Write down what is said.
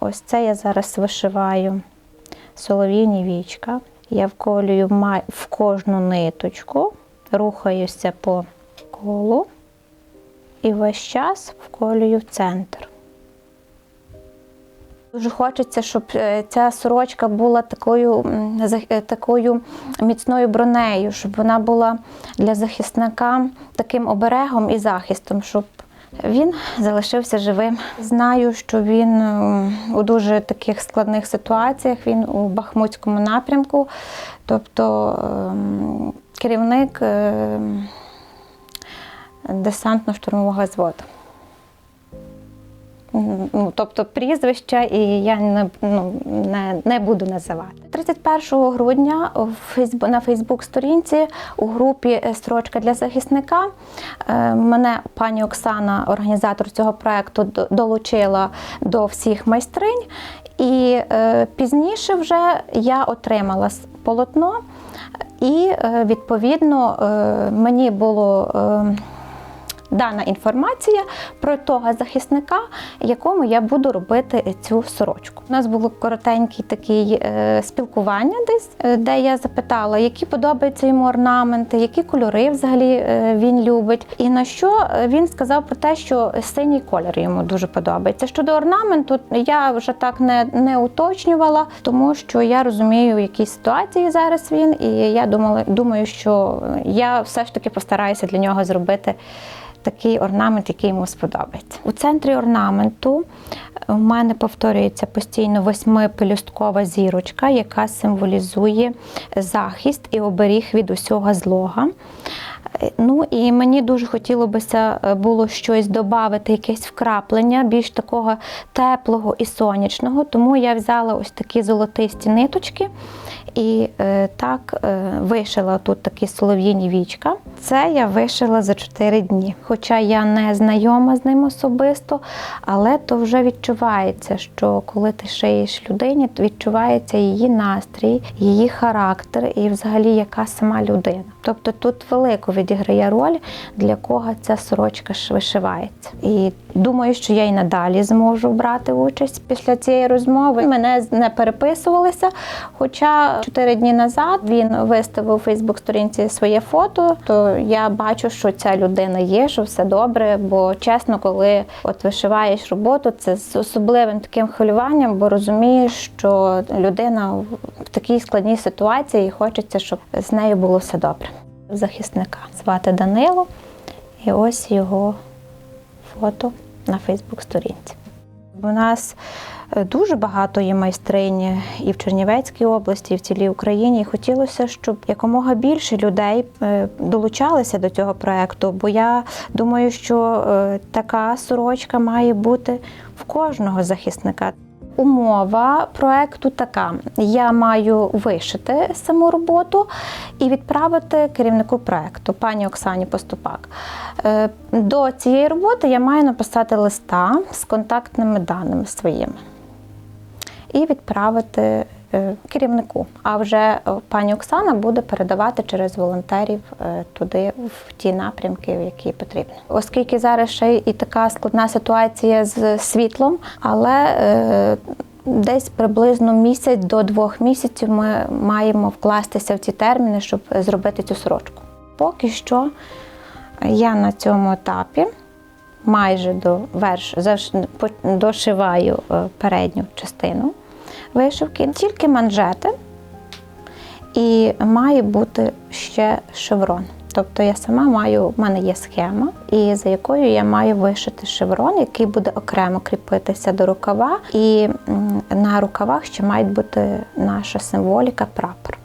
Ось це я зараз вишиваю солов'їні вічка. Я вколюю в кожну ниточку, рухаюся по колу і весь час вколюю в центр. Дуже хочеться, щоб е, ця сорочка була такою, е, такою міцною бронею, щоб вона була для захисника таким оберегом і захистом, щоб він залишився живим. Знаю, що він у дуже таких складних ситуаціях, він у Бахмутському напрямку, тобто ем, керівник ем, десантно-штурмового зводу. Ну, тобто прізвища, і я не, ну, не, не буду називати. 31 грудня на Фейсбук-сторінці у групі е, Строчка для захисника е, мене пані Оксана, організатор цього проекту, долучила до всіх майстринь. І е, пізніше вже я отримала полотно, і відповідно мені було. Дана інформація про того захисника, якому я буду робити цю сорочку. У нас було коротеньке таке спілкування десь, е, де я запитала, які подобаються йому орнаменти, які кольори взагалі е, він любить. І на що е, він сказав про те, що синій колір йому дуже подобається. Щодо орнаменту, я вже так не, не уточнювала, тому що я розумію, в якій ситуації зараз він, і я думала, думаю, що я все ж таки постараюся для нього зробити такий орнамент, який йому сподобається. У центрі орнаменту у мене повторюється постійно восьмипелюсткова зірочка, яка символізує захист і оберіг від усього злога. Е, Ну і мені дуже хотілося б було щось додати, якесь вкраплення, більш такого теплого і сонячного. Тому я взяла ось такі золотисті ниточки і е, так е, вишила тут такі солов'їні вічка. Це я вишила за 4 дні. Хоча я не знайома з ним особисто, але то вже відчувається, що коли ти шиєш людині, то відчувається її настрій, її характер і взагалі яка сама людина. Тобто тут велику відіграє роль, для кого ця сорочка вишивається. І думаю, що я й надалі зможу брати участь після цієї розмови. Мене не переписувалися. Хоча чотири дні назад він виставив у Фейсбук-сторінці своє фото, то я бачу, що ця людина є, що все добре. Бо чесно, коли от вишиваєш роботу, це з особливим таким хвилюванням, бо розумієш, що людина в такій складній ситуації і хочеться, щоб з нею було все добре. Захисника звати Данило, і ось його фото на Фейсбук-сторінці. У нас е, дуже багато є майстрині і в Чернівецькій області, і в цілій Україні. І хотілося, щоб якомога більше людей е, долучалися до цього проекту. Бо я думаю, що е, така сорочка має бути в кожного захисника. Умова проекту така: я маю вишити саму роботу і відправити керівнику проекту, пані Оксані Поступак. Е, До цієї роботи я маю написати листа з контактними даними своїми і відправити керівнику. А вже е, пані Оксана буде передавати через волонтерів е, туди, в ті напрямки, в які потрібно. Оскільки зараз ще і така складна ситуація з світлом, але е, Десь приблизно місяць до двох місяців ми маємо вкластися в ці терміни, щоб зробити цю сорочку. Поки що я на цьому етапі майже до верш, дошиваю е, передню частину вишивки, тільки манжети, і має бути ще шеврон. Тобто я сама маю, в мене є схема, і за якою я маю вишити шеврон, який буде окремо кріпитися до рукава. І на рукавах ще має бути наша символіка прапор.